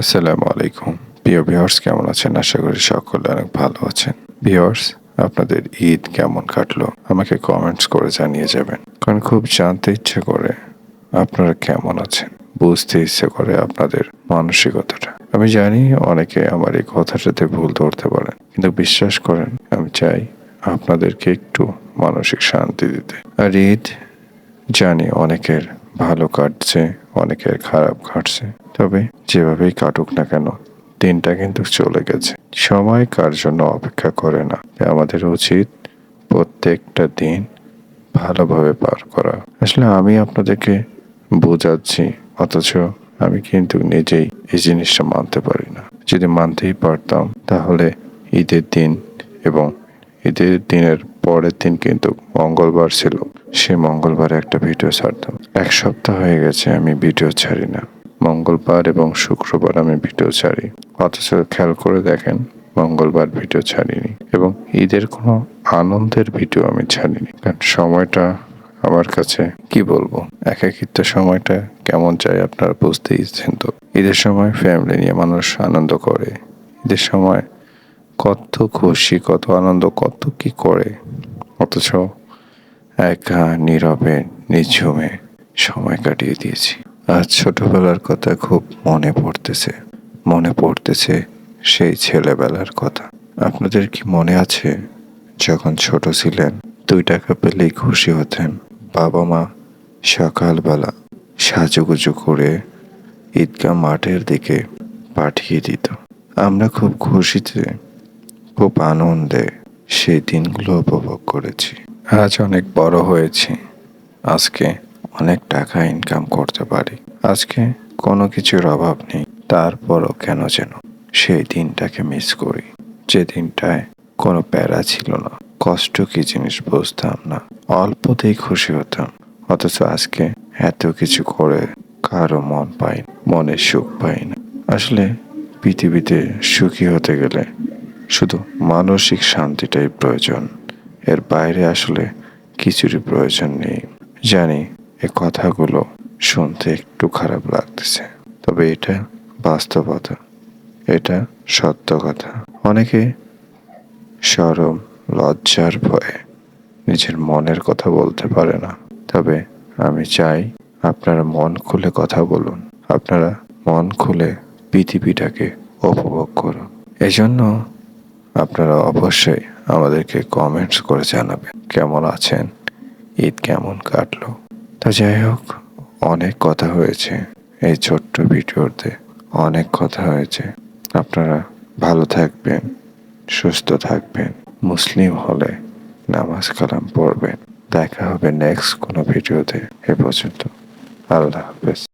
আসসালামু আলাইকুম। প্রিয় ভিউয়ার্স, কেমন আছেন? আশা করি সকলে অনেক ভালো আছেন। ভিউয়ার্স, আপনাদের ঈদ কেমন কাটলো? আমাকে কমেন্টস করে জানিয়ে যাবেন। কারণ খুব জানতে ইচ্ছে করে আপনারা কেমন আছেন? বুঝতে ইচ্ছে করে আপনাদের মানসিকতাটা। আমি জানি অনেকে আমার এই কথাটাতে ভুল ধরতে পারেন, কিন্তু বিশ্বাস করেন, আমি চাই আপনাদেরকে একটু মানসিক শান্তি দিতে। আর ঈদ জানি অনেকের ভালো কাটছে, অনেকের খারাপ কাটছে তবে যেভাবেই কাটুক না কেন, দিনটা কিন্তু চলে গেছে। সময় কার জন্য অপেক্ষা করে না? আমাদের উচিত প্রত্যেকটা দিন ভালোভাবে পার করা। আসলে আমি আপনাদেরকে বোঝাচ্ছি, অথচ আমি কিন্তু নিজেই এই জিনিসটা মানতে পারি না। যদি মানতেই পারতাম, তাহলে ঈদের দিন এবং ঈদের দিনের পরের দিন কিন্তু মঙ্গলবার ছিল। সে মঙ্গলবারে একটা ভিডিও ছাড়তাম। এক সপ্তাহ হয়ে গেছে আমি ভিডিও ছাড়ি না। মঙ্গলবার এবং শুক্রবার আমি ভিডিও ছাড়ি। অথচ খেয়াল করে দেখেন, মঙ্গলবার ভিডিও ছাড়িনি এবং ঈদের কোনো আনন্দের ভিডিও আমি ছাড়িনি। কারণ সময়টা আমার কাছে, কি বলব, একাকিত্ব সময়টা কেমন চাই আপনারা বুঝতেই তো? ঈদের সময় ফ্যামিলি নিয়ে মানুষ আনন্দ করে। ঈদের সময় কত খুশি, কত আনন্দ, কত কি করে? অথচ একা, নীরবে, নিঝুমে সময় কাটিয়ে দিয়েছি। আজ ছোটবেলার কথা খুব মনে পড়তেছে মনে পড়তেছে সেই ছেলেবেলার কথা। আপনাদের কি মনে আছে, যখন ছোট ছিলেন, দুই টাকা পেলেই খুশি হতেন বাবা মা সকালবেলা সাজুগুজু করে ঈদগাহ মাঠের দিকে পাঠিয়ে দিত। আমরা খুব খুশিতে, খুব আনন্দে সেই দিনগুলো উপভোগ করেছি। আজ অনেক বড় হয়েছি। আজকে অনেক টাকা ইনকাম করতে পারি। আজকে কোনো কিছুর অভাব নেই। তারপরও কেন যেন সেই দিনটাকে মিস করি। যে দিনটায় কোনো প্যারা ছিল না। কষ্ট কি জিনিস বুঝতাম না। অল্পতেই খুশি হতাম। অথচ আজকে এত কিছু করে কারও মন পাই মনে সুখ পাই না। আসলে পৃথিবীতে সুখী হতে গেলে শুধু মানসিক শান্তিটাই প্রয়োজন। এর বাইরে আসলে কিছুরই প্রয়োজন নেই। জানি এ কথাগুলো শুনতে একটু খারাপ লাগতেছে। তবে এটা বাস্তবতা এটা সত্য কথা। অনেকে সরম, লজ্জার ভয়ে নিজের মনের কথা বলতে পারে না। তবে আমি চাই আপনারা মন খুলে কথা বলুন। আপনারা মন খুলে পৃথিবীটাকে উপভোগ করুন। এজন্য আপনারা অবশ্যই আমাদেরকে কমেন্টস করে জানাবেন। কেমন আছেন? ঈদ কেমন কাটলো? তা যাই হোক, অনেক কথা হয়েছে এই ছোট্ট ভিডিওতে। অনেক কথা হয়েছে। আপনারা ভালো থাকবেন, সুস্থ থাকবেন, মুসলিম হলে নামাজ কালাম পড়বেন। দেখা হবে নেক্সট কোনো ভিডিওতে। এ পর্যন্ত। আল্লাহ হাফেজ।